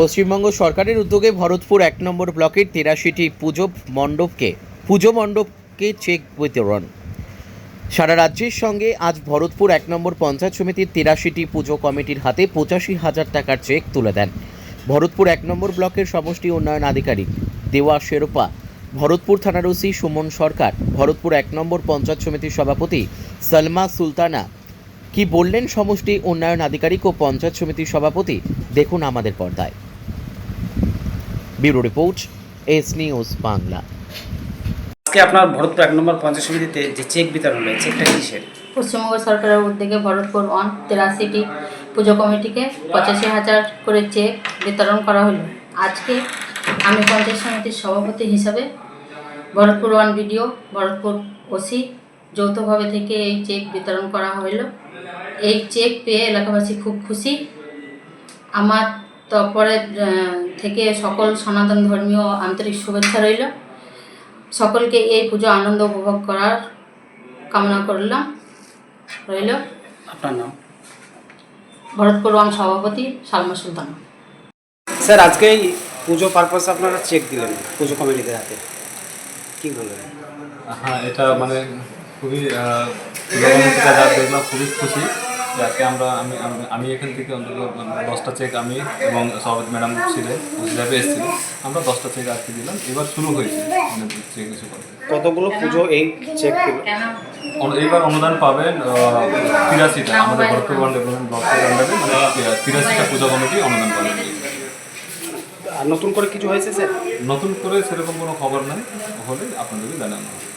পশ্চিমবঙ্গ সরকারের উদ্যোগে ভরতপুর এক নম্বর ব্লকের তেরাশিটি পুজো মণ্ডপকে পুজো মণ্ডপকে চেক বিতরণ সারা রাজ্যের সঙ্গে আজ ভরতপুর এক নম্বর পঞ্চায়েত সমিতির তিরাশিটি পুজো কমিটির হাতে পঁচাশি হাজার টাকার চেক তুলে দেন। ভরতপুর এক নম্বর ব্লকের সমষ্টি উন্নয়ন আধিকারিক দেওয়া শেরোপা, ভরতপুর থানার ওসি সুমন সরকার, ভরতপুর এক নম্বর পঞ্চায়েত সমিতির সভাপতি সালমা সুলতানা। কি বললেন সমষ্টি উন্নয়ন আধিকারিক ও পঞ্চায়েত সমিতির সভাপতি? দেখুন আমাদের পর্দায়। Bureau report S news Bangla. আজকে আপনার ভরতপুর এক নম্বর পঞ্চায়েত সমিতিতে যে চেক বিতরণ হলো চেকটা কিসের? পশ্চিমবঙ্গ সরকারের উদ্যোগে ভরতপুর ওয়ান তেরাশিটি পুজো কমিটিকে পঁচাশি হাজার করে চেক বিতরণ করা হলো। আজকে আমি পঞ্চায়েত সমিতির সভাপতি হিসাবে Bharatpur one BDO Bharatpur OC যৌথভাবে থেকে এই চেক বিতরণ করা হলো। এই চেক পেয়ে এলাকাবাসী খুব খুশি। আমার তারপরে থেকে সকল সনাতন ধর্মীয় আন্তরিক শুভেচ্ছা রইল। সকলকে এই পুজো আনন্দ উপভোগ করার কামনা করলাম। রইল। আপনার নাম? ভরতপুর ওয়ান সভাপতি সালমা সুলতান। স্যার আজকে এই পুজো পারপাসে আপনারা চেক দিলেন পুজো কমিটিদের হাতে। কি বলবেন হ্যাঁ এটা মানে খুবই দেখলাম খুবই খুশি। যে আজকে আমরা আমি আমি- এখান থেকে অন্তত দশটা চেক আমি এবং সভাপতি ম্যাডাম ছিলেন হিসাবে এসেছিল। আমরা দশটা চেক আজকে দিলাম। এবার শুরু হয়েছে। চেক ইস্যু করতে কতগুলো পুজো এই চেক এইবার অনুদান পাবেন তিরাশিটা। আমাদের ভরতপুর ডেভেলপমেন্ট ব্লকের আন্ডারে মানে তিরাশিটা পূজা কমিটি অনুদান পাবেন। আর নতুন করে কিছু হয়েছে স্যার? নতুন করে সেরকম কোনো খবর নাই। হলে আপনাদেরকে জানানো হবে।